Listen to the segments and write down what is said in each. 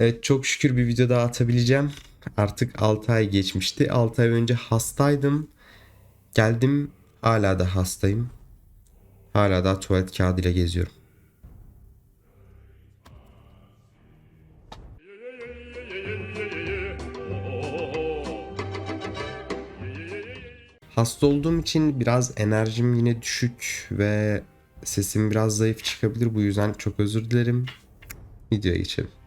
Evet çok şükür bir video daha atabileceğim. Artık 6 ay geçmişti. 6 ay önce hastaydım. Geldim hala da hastayım. Hala da tuvalet kağıdıyla geziyorum. Hasta olduğum için biraz enerjim yine düşük ve sesim biraz zayıf çıkabilir. Bu yüzden çok özür dilerim. Videoya geçelim.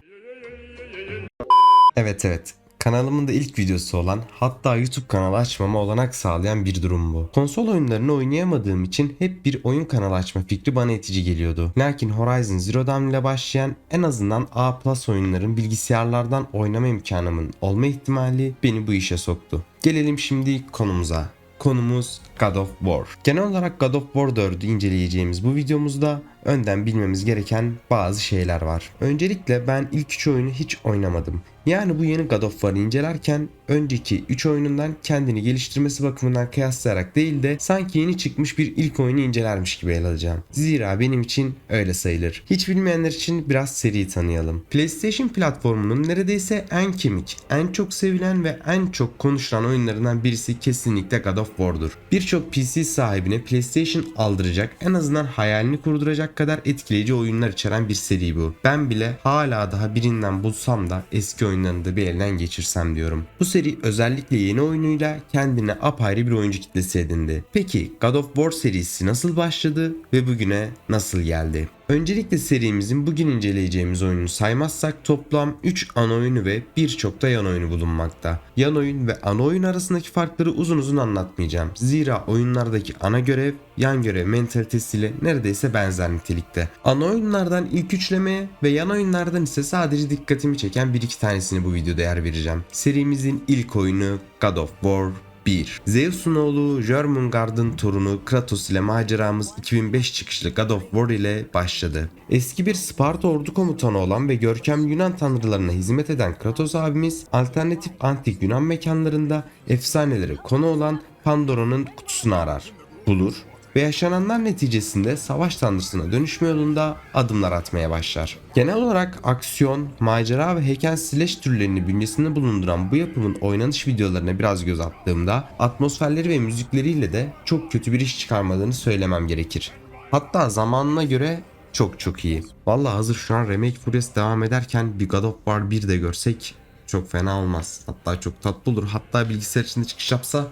Evet evet. Kanalımın da ilk videosu olan hatta YouTube kanalı açmama olanak sağlayan bir durum bu. Konsol oyunlarını oynayamadığım için hep bir oyun kanalı açma fikri bana itici geliyordu. Lakin Horizon Zero Dawn ile başlayan en azından A Plus oyunların bilgisayarlardan oynama imkanımın olma ihtimali beni bu işe soktu. Gelelim şimdi konumuza. Konumuz God of War. Genel olarak God of War 4'ü inceleyeceğimiz bu videomuzda önden bilmemiz gereken bazı şeyler var. Öncelikle ben ilk 3 oyunu hiç oynamadım. Yani bu yeni God of War'ı incelerken önceki 3 oyunundan kendini geliştirmesi bakımından kıyaslayarak değil de sanki yeni çıkmış bir ilk oyunu incelermiş gibi ele alacağım. Zira benim için öyle sayılır. Hiç bilmeyenler için biraz seri tanıyalım. PlayStation platformunun neredeyse en kemik, en çok sevilen ve en çok konuşulan oyunlarından birisi kesinlikle God of War'dur. Birçok PC sahibine PlayStation aldıracak, en azından hayalini kurduracak kadar etkileyici oyunlar içeren bir seri bu. Ben bile hala daha birinden bulsam da eski oyunlarını da bir elden geçirsem diyorum. Bu seri özellikle yeni oyunuyla kendine apayrı bir oyuncu kitlesi edindi. Peki God of War serisi nasıl başladı ve bugüne nasıl geldi? Öncelikle serimizin bugün inceleyeceğimiz oyunu saymazsak toplam 3 ana oyunu ve birçok da yan oyunu bulunmakta. Yan oyun ve ana oyun arasındaki farkları uzun uzun anlatmayacağım. Zira oyunlardaki ana görev, yan görev mentalitesiyle neredeyse benzer nitelikte. Ana oyunlardan ilk üçlemeye ve yan oyunlardan ise sadece dikkatimi çeken bir iki tanesini bu videoda yer vereceğim. Serimizin ilk oyunu God of War 1. Zeus'un oğlu Jörmungandr'ın torunu Kratos ile maceramız 2005 çıkışlı God of War ile başladı. Eski bir Sparta ordu komutanı olan ve görkemli Yunan tanrılarına hizmet eden Kratos abimiz alternatif antik Yunan mekanlarında efsaneleri konu olan Pandora'nın kutusunu arar, bulur ve yaşananlar neticesinde savaş tanrısına dönüşme yolunda adımlar atmaya başlar. Genel olarak aksiyon, macera ve hack slash türlerini bünyesinde bulunduran bu yapımın oynanış videolarına biraz göz attığımda atmosferleri ve müzikleriyle de çok kötü bir iş çıkarmadığını söylemem gerekir. Hatta zamanına göre çok çok iyi. Vallahi hazır şu an remake furyası devam ederken bir God of War 1 de görsek çok fena olmaz. Hatta çok tatlı olur. Hatta bilgisayar içinde çıkış yapsa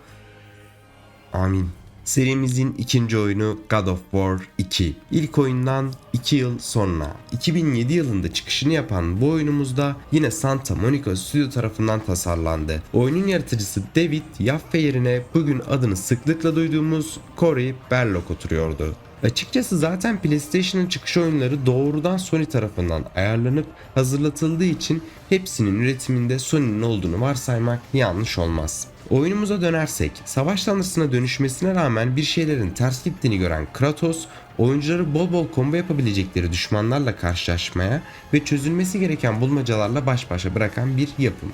amin. Serimizin ikinci oyunu God of War 2. İlk oyundan 2 yıl sonra 2007 yılında çıkışını yapan bu oyunumuzda yine Santa Monica Studio tarafından tasarlandı. Oyunun yaratıcısı David Yaffe yerine bugün adını sıklıkla duyduğumuz Cory Barlog oturuyordu. Açıkçası zaten PlayStation'ın çıkış oyunları doğrudan Sony tarafından ayarlanıp hazırlatıldığı için hepsinin üretiminde Sony'nin olduğunu varsaymak yanlış olmaz. Oyunumuza dönersek, savaş tanrısına dönüşmesine rağmen bir şeylerin ters gittiğini gören Kratos, oyuncuları bol bol combo yapabilecekleri düşmanlarla karşılaşmaya ve çözülmesi gereken bulmacalarla baş başa bırakan bir yapım.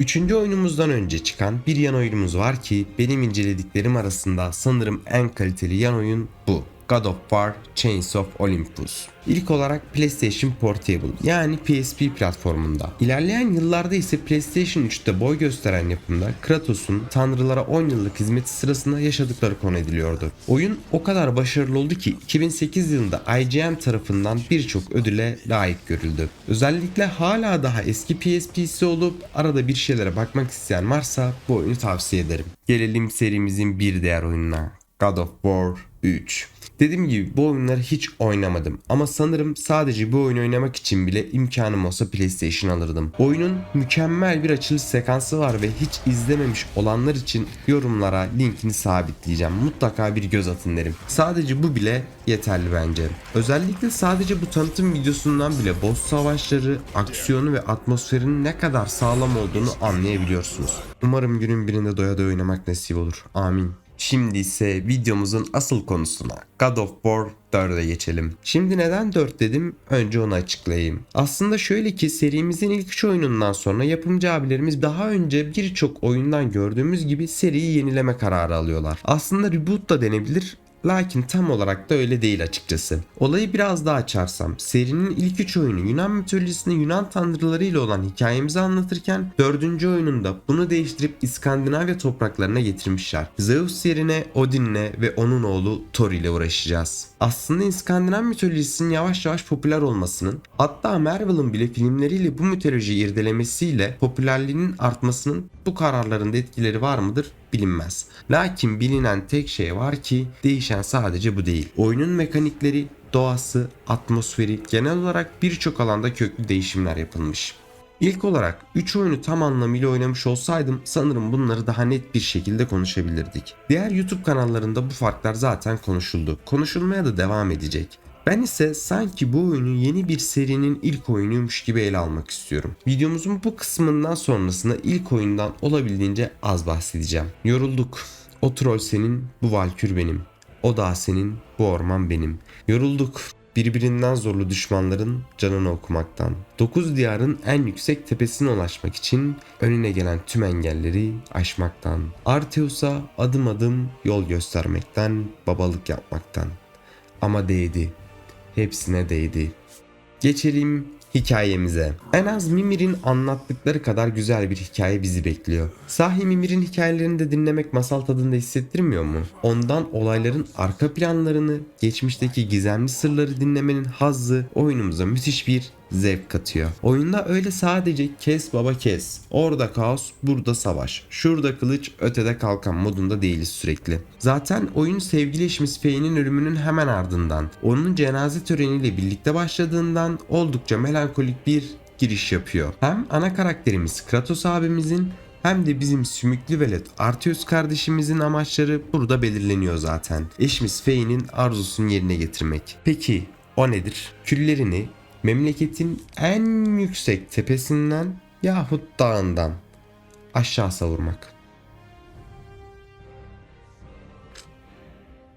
Üçüncü oyunumuzdan önce çıkan bir yan oyunumuz var ki benim incelediklerim arasında sanırım en kaliteli yan oyun bu. God of War Chains of Olympus. İlk olarak PlayStation Portable yani PSP platformunda. İlerleyen yıllarda ise PlayStation 3'te boy gösteren yapımda Kratos'un tanrılara 10 yıllık hizmeti sırasında yaşadıkları konu ediliyordu. Oyun o kadar başarılı oldu ki 2008 yılında IGN tarafından birçok ödüle layık görüldü. Özellikle hala daha eski PSP'si olup arada bir şeylere bakmak isteyen varsa bu oyunu tavsiye ederim. Gelelim serimizin bir diğer oyununa. God of War 3. Dediğim gibi bu oyunları hiç oynamadım ama sanırım sadece bu oyunu oynamak için bile imkanım olsa PlayStation alırdım. Oyunun mükemmel bir açılış sekansı var ve hiç izlememiş olanlar için yorumlara linkini sabitleyeceğim. Mutlaka bir göz atın derim. Sadece bu bile yeterli bence. Özellikle sadece bu tanıtım videosundan bile boss savaşları, aksiyonu ve atmosferinin ne kadar sağlam olduğunu anlayabiliyorsunuz. Umarım günün birinde doya doya oynamak nasip olur. Amin. Şimdi ise videomuzun asıl konusuna God of War 4'e geçelim. Şimdi neden 4 dedim? Önce onu açıklayayım. Aslında şöyle ki serimizin ilk 3 oyunundan sonra yapımcı abilerimiz daha önce birçok oyundan gördüğümüz gibi seriyi yenileme kararı alıyorlar. Aslında reboot da denebilir Lakin tam olarak da öyle değil açıkçası. Olayı biraz daha açarsam, serinin ilk üç oyunu Yunan mitolojisinde Yunan tanrıları ile olan hikayemizi anlatırken dördüncü oyununda bunu değiştirip İskandinavya topraklarına getirmişler. Zeus yerine Odin'le ve onun oğlu Thor ile uğraşacağız. Aslında İskandinav mitolojisinin yavaş yavaş popüler olmasının hatta Marvel'ın bile filmleriyle bu mitolojiyi irdelemesiyle popülerliğinin artmasının bu kararlarında etkileri var mıdır bilinmez. Lakin bilinen tek şey var ki değişen sadece bu değil. Oyunun mekanikleri, doğası, atmosferi genel olarak birçok alanda köklü değişimler yapılmış. İlk olarak 3 oyunu tam anlamıyla oynamış olsaydım sanırım bunları daha net bir şekilde konuşabilirdik. Diğer YouTube kanallarında bu farklar zaten konuşuldu. Konuşulmaya da devam edecek. Ben ise sanki bu oyunu yeni bir serinin ilk oyunuymuş gibi ele almak istiyorum. Videomuzun bu kısmından sonrasında ilk oyundan olabildiğince az bahsedeceğim. Yorulduk. O troll senin, bu valkür benim. O dağ senin, bu orman benim. Yorulduk. Birbirinden zorlu düşmanların canını okumaktan. Dokuz diyarın en yüksek tepesine ulaşmak için önüne gelen tüm engelleri aşmaktan. Arteus'a adım adım yol göstermekten, babalık yapmaktan. Ama değdi. Hepsine değdi. Geçelim hikayemize. En az Mimir'in anlattıkları kadar güzel bir hikaye bizi bekliyor. Sahi Mimir'in hikayelerini de dinlemek masal tadında hissettirmiyor mu? Ondan olayların arka planlarını, geçmişteki gizemli sırları dinlemenin hazzı oyunumuza müthiş bir zevk katıyor. Oyunda öyle sadece kes baba kes. Orada kaos, burada savaş. Şurada kılıç, ötede kalkan modunda değiliz sürekli. Zaten oyun sevgili eşimiz Faye'nin ölümünün hemen ardından, onun cenaze töreniyle birlikte başladığından oldukça melankolik bir giriş yapıyor. Hem ana karakterimiz Kratos abimizin hem de bizim sümüklü velet Arteus kardeşimizin amaçları burada belirleniyor zaten. Eşimiz Faye'nin arzusunu yerine getirmek. Peki o nedir? Küllerini memleketin en yüksek tepesinden yahut dağından aşağı savurmak.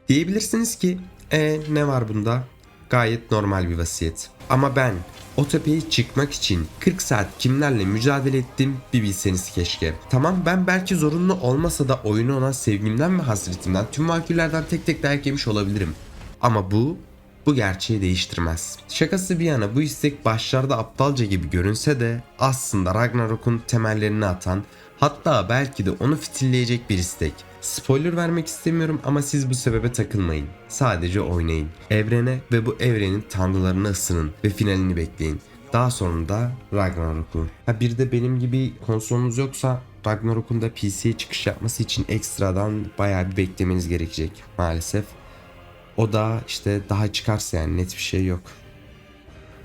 Diyebilirsiniz ki e ne var bunda? Gayet normal bir vasiyet. Ama ben o tepeye çıkmak için 40 saat kimlerle mücadele ettim bir bilseniz keşke. Tamam ben belki zorunlu olmasa da oyunu olan sevgimden ve hasretimden tüm valküllerden tek tek dayak yemiş olabilirim. Ama bu bu gerçeği değiştirmez. Şakası bir yana bu istek başlarda aptalca gibi görünse de aslında Ragnarok'un temellerini atan hatta belki de onu fitilleyecek bir istek. Spoiler vermek istemiyorum ama siz bu sebebe takılmayın. Sadece oynayın. Evrene ve bu evrenin tanrılarını ısının ve finalini bekleyin. Daha sonra da Ragnarok'u. Ha bir de benim gibi konsolunuz yoksa Ragnarok'un da PC'ye çıkış yapması için ekstradan bayağı bir beklemeniz gerekecek maalesef. O da işte daha çıkarsa yani net bir şey yok.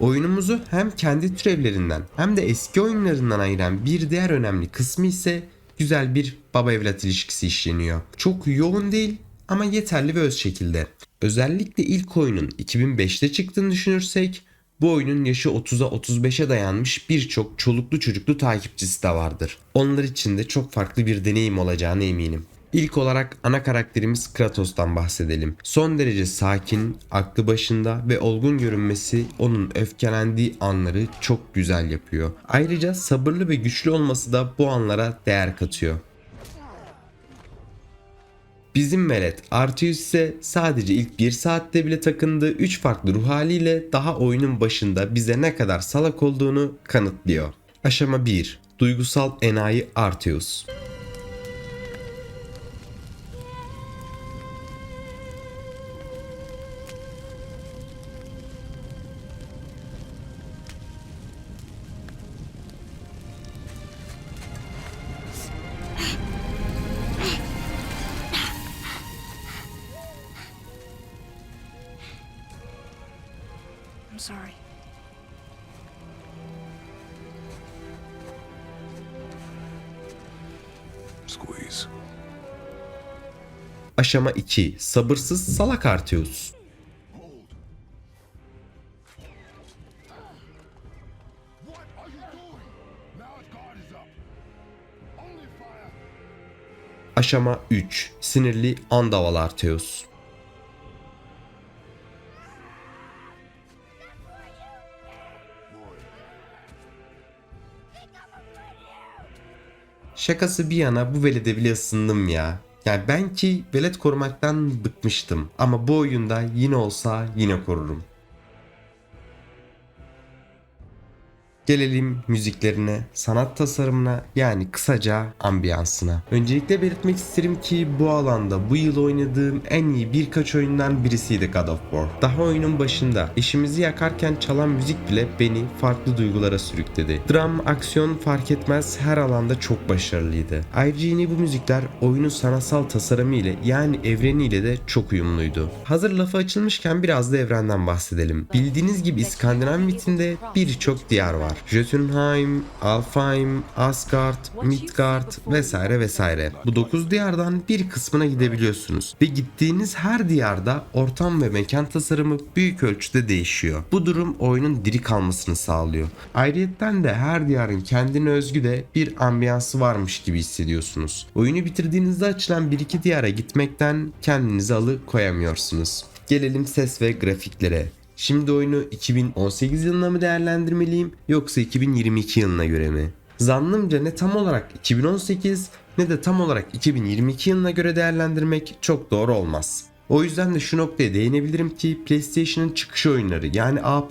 Oyunumuzu hem kendi türevlerinden hem de eski oyunlarından ayıran bir diğer önemli kısmı ise güzel bir baba evlat ilişkisi işleniyor. Çok yoğun değil ama yeterli ve öz şekilde. Özellikle ilk oyunun 2005'te çıktığını düşünürsek bu oyunun yaşı 30'a 35'e dayanmış birçok çoluklu çocuklu takipçisi de vardır. Onlar için de çok farklı bir deneyim olacağına eminim. İlk olarak ana karakterimiz Kratos'tan bahsedelim. Son derece sakin, aklı başında ve olgun görünmesi onun öfkelendiği anları çok güzel yapıyor. Ayrıca sabırlı ve güçlü olması da bu anlara değer katıyor. Bizim velet Arteus ise sadece ilk bir saatte bile takındığı 3 farklı ruh haliyle daha oyunun başında bize ne kadar salak olduğunu kanıtlıyor. Aşama 1. Duygusal enayi Arteus. Squeeze. Aşama 2. Sabırsız salak Arteus. Aşama 3. Sinirli Andaval Arteus. Şakası bir yana bu velede bile ısındım ya. Yani ben ki velet korumaktan bıkmıştım. Ama bu oyunda yine olsa yine korurum. Gelelim müziklerine, sanat tasarımına yani kısaca ambiyansına. Öncelikle belirtmek isterim ki bu alanda bu yıl oynadığım en iyi birkaç oyundan birisiydi God of War. Daha oyunun başında eşimizi yakarken çalan müzik bile beni farklı duygulara sürükledi. Dram, aksiyon fark etmez her alanda çok başarılıydı. Ayrıca yine bu müzikler oyunun sanatsal tasarımı ile yani evreniyle de çok uyumluydu. Hazır lafı açılmışken biraz da evrenden bahsedelim. Bildiğiniz gibi İskandinav mitinde birçok diyar var. Jotunheim, Alfheim, Asgard, Midgard vesaire vesaire. Bu 9 diyardan bir kısmına gidebiliyorsunuz ve gittiğiniz her diyarda ortam ve mekan tasarımı büyük ölçüde değişiyor. Bu durum oyunun diri kalmasını sağlıyor. Ayrıyetten de her diyarın kendine özgü de bir ambiyansı varmış gibi hissediyorsunuz. Oyunu bitirdiğinizde açılan bir iki diyara gitmekten kendinizi alıkoyamıyorsunuz. Gelelim ses ve grafiklere. Şimdi oyunu 2018 yılına mı değerlendirmeliyim yoksa 2022 yılına göre mi? Zannımca ne tam olarak 2018 ne de tam olarak 2022 yılına göre değerlendirmek çok doğru olmaz. O yüzden de şu noktaya değinebilirim ki PlayStation'ın çıkış oyunları yani A++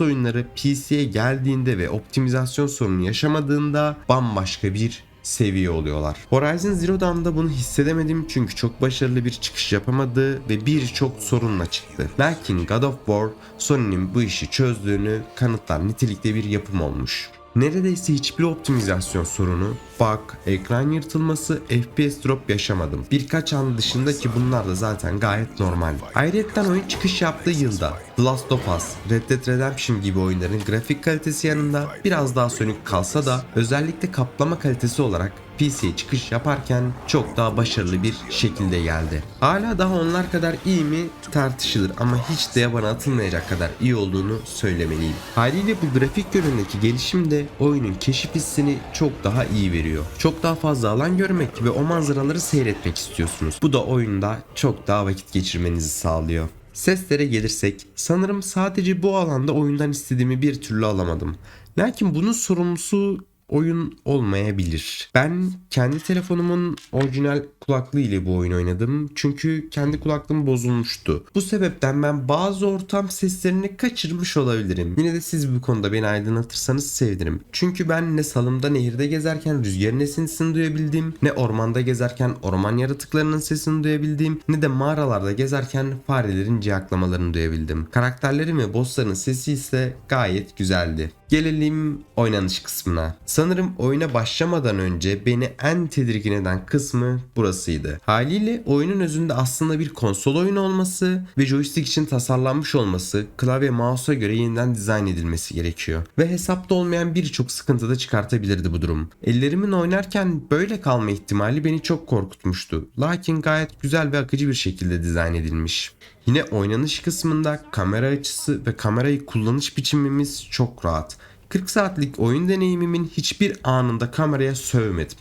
oyunları PC'ye geldiğinde ve optimizasyon sorunu yaşamadığında bambaşka bir seviye oluyorlar. Horizon Zero Dawn'da bunu hissedemedim çünkü çok başarılı bir çıkış yapamadı ve birçok sorunla çıktı. Lakin God of War Sony'nin bu işi çözdüğünü kanıtlar nitelikte bir yapım olmuş. Neredeyse hiçbir optimizasyon sorunu, bug, ekran yırtılması, FPS drop yaşamadım. Birkaç an dışında ki bunlar da zaten gayet normal. Ayrıca oyun çıkış yaptığı yılda The Last of Us, Red Dead Redemption gibi oyunların grafik kalitesi yanında biraz daha sönük kalsa da özellikle kaplama kalitesi olarak PC'ye çıkış yaparken çok daha başarılı bir şekilde geldi. Hala daha onlar kadar iyi mi tartışılır ama hiç de yabana atılmayacak kadar iyi olduğunu söylemeliyim. Haliyle bu grafik yönündeki gelişim de oyunun keşif hissini çok daha iyi veriyor. Çok daha fazla alan görmek ve o manzaraları seyretmek istiyorsunuz. Bu da oyunda çok daha vakit geçirmenizi sağlıyor. Seslere gelirsek sanırım sadece bu alanda oyundan istediğimi bir türlü alamadım. Lakin bunun sorumlusu oyun olmayabilir. Ben kendi telefonumun orijinal kulaklığı ile bu oyunu oynadım. Çünkü kendi kulaklığım bozulmuştu. Bu sebepten ben bazı ortam seslerini kaçırmış olabilirim. Yine de siz bu konuda beni aydınlatırsanız sevinirim. Çünkü ben ne salımda nehirde gezerken rüzgarın esintisini duyabildim, ne ormanda gezerken orman yaratıklarının sesini duyabildim, ne de mağaralarda gezerken farelerin ciyaklamalarını duyabildim. Karakterlerin ve bossların sesi ise gayet güzeldi. Gelelim oynanış kısmına. Sanırım oyuna başlamadan önce beni en tedirgin eden kısmı burasıydı. Haliyle oyunun özünde aslında bir konsol oyunu olması ve joystick için tasarlanmış olması klavye mouse'a göre yeniden dizayn edilmesi gerekiyor. Ve hesapta olmayan birçok sıkıntı da çıkartabilirdi bu durum. Ellerimin oynarken böyle kalma ihtimali beni çok korkutmuştu. Lakin gayet güzel ve akıcı bir şekilde dizayn edilmiş. Yine oynanış kısmında kamera açısı ve kamerayı kullanış biçimimiz çok rahat. 40 saatlik oyun deneyimimin hiçbir anında kameraya sövmedim.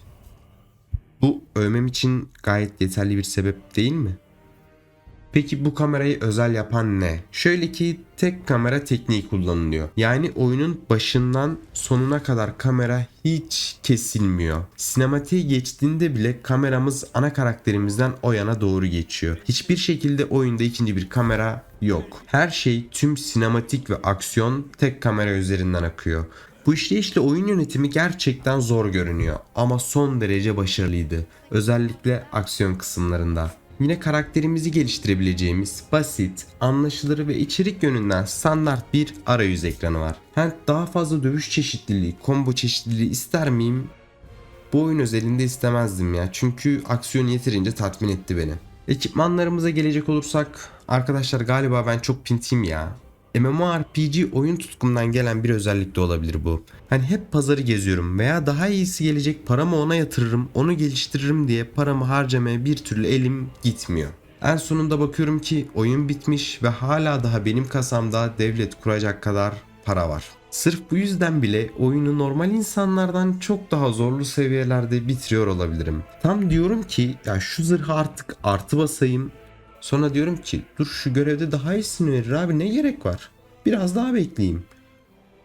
Bu övmem için gayet yeterli bir sebep değil mi? Peki bu kamerayı özel yapan ne? Şöyle ki tek kamera tekniği kullanılıyor. Yani oyunun başından sonuna kadar kamera hiç kesilmiyor. Sinematiğe geçtiğinde bile kameramız ana karakterimizden o yana doğru geçiyor. Hiçbir şekilde oyunda ikinci bir kamera yok. Her şey tüm sinematik ve aksiyon tek kamera üzerinden akıyor. Bu işleyişle oyun yönetimi gerçekten zor görünüyor ama son derece başarılıydı. Özellikle aksiyon kısımlarında. Yine karakterimizi geliştirebileceğimiz basit, anlaşılır ve içerik yönünden standart bir arayüz ekranı var. Hem daha fazla dövüş çeşitliliği, combo çeşitliliği ister miyim? Bu oyun özelinde istemezdim ya çünkü aksiyon yeterince tatmin etti beni. Ekipmanlarımıza gelecek olursak arkadaşlar galiba ben çok pintiyim ya. MMORPG oyun tutkumdan gelen bir özellik de olabilir bu. Hani hep pazarı geziyorum veya daha iyisi gelecek paramı ona yatırırım, onu geliştiririm diye paramı harcamaya bir türlü elim gitmiyor. En sonunda bakıyorum ki oyun bitmiş ve hala daha benim kasamda devlet kuracak kadar para var. Sırf bu yüzden bile oyunu normal insanlardan çok daha zorlu seviyelerde bitiriyor olabilirim. Tam diyorum ki ya şu zırhı artık artı basayım. Sonra diyorum ki dur şu görevde daha iyisini verir abi ne gerek var? Biraz daha bekleyeyim.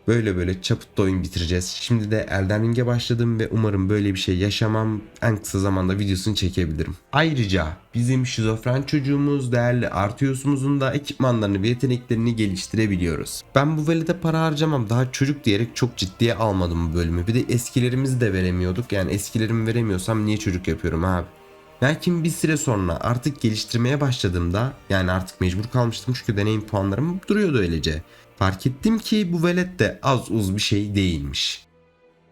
Böyle böyle çaput oyun bitireceğiz. Şimdi de Elden Ring'e başladım ve umarım böyle bir şey yaşamam. En kısa zamanda videosunu çekebilirim. Ayrıca bizim şizofren çocuğumuz değerli Artios'umuzun da ekipmanlarını ve yeteneklerini geliştirebiliyoruz. Ben bu velede para harcamam daha çocuk diyerek çok ciddiye almadım bu bölümü. Bir de eskilerimizi de veremiyorduk. Yani eskilerimi veremiyorsam niye çocuk yapıyorum abi? Lakin bir süre sonra artık geliştirmeye başladığımda yani artık mecbur kalmıştım çünkü deneyim puanlarım duruyordu öylece. Fark ettim ki bu velet de az uz bir şey değilmiş.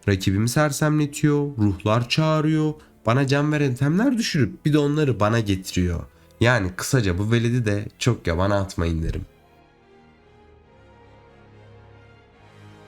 Rakibimi sersemletiyor, ruhlar çağırıyor, bana can veren itemler düşürüp bir de onları bana getiriyor. Yani kısaca bu veledi de çok yabana atmayın derim.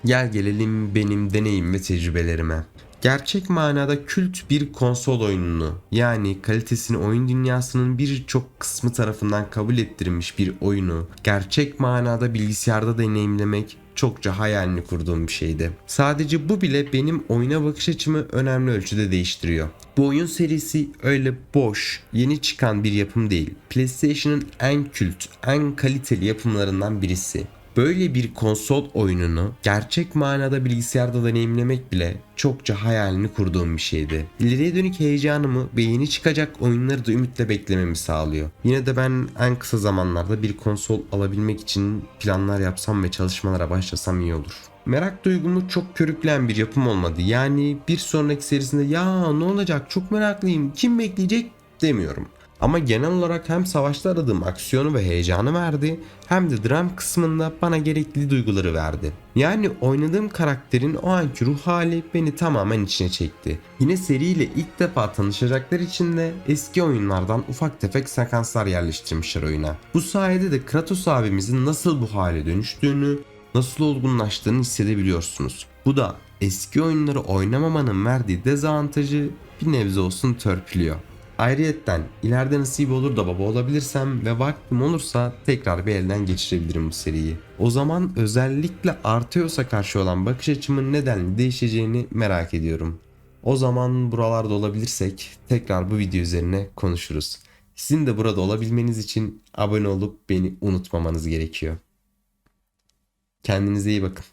Gel gelelim benim deneyim ve tecrübelerime. Gerçek manada kült bir konsol oyununu yani kalitesini oyun dünyasının birçok kısmı tarafından kabul ettirilmiş bir oyunu gerçek manada bilgisayarda deneyimlemek çokça hayalini kurduğum bir şeydi. Sadece bu bile benim oyuna bakış açımı önemli ölçüde değiştiriyor. Bu oyun serisi öyle boş, yeni çıkan bir yapım değil. PlayStation'ın en kült, en kaliteli yapımlarından birisi. Böyle bir konsol oyununu gerçek manada bilgisayarda deneyimlemek bile çokça hayalini kurduğum bir şeydi. İleriye dönük heyecanımı ve yeni çıkacak oyunları da ümitle beklememi sağlıyor. Yine de ben en kısa zamanlarda bir konsol alabilmek için planlar yapsam ve çalışmalara başlasam iyi olur. Merak duygumu çok körükleyen bir yapım olmadı. Yani bir sonraki serisinde ya ne olacak çok meraklıyım kim bekleyecek demiyorum. Ama genel olarak hem savaşta aradığım aksiyonu ve heyecanı verdi hem de dram kısmında bana gerekli duyguları verdi. Yani oynadığım karakterin o anki ruh hali beni tamamen içine çekti. Yine seriyle ilk defa tanışacaklar için de eski oyunlardan ufak tefek sekanslar yerleştirmişler oyuna. Bu sayede de Kratos abimizin nasıl bu hale dönüştüğünü, nasıl olgunlaştığını hissedebiliyorsunuz. Bu da eski oyunları oynamamanın verdiği dezavantajı bir nebze olsun törpülüyor. Ayrıyetten ileride nasip olur da baba olabilirsem ve vaktim olursa tekrar bir elden geçirebilirim bu seriyi. O zaman özellikle Arteos'a karşı olan bakış açımın nedenli değişeceğini merak ediyorum. O zaman buralarda olabilirsek tekrar bu video üzerine konuşuruz. Sizin de burada olabilmeniz için abone olup beni unutmamanız gerekiyor. Kendinize iyi bakın.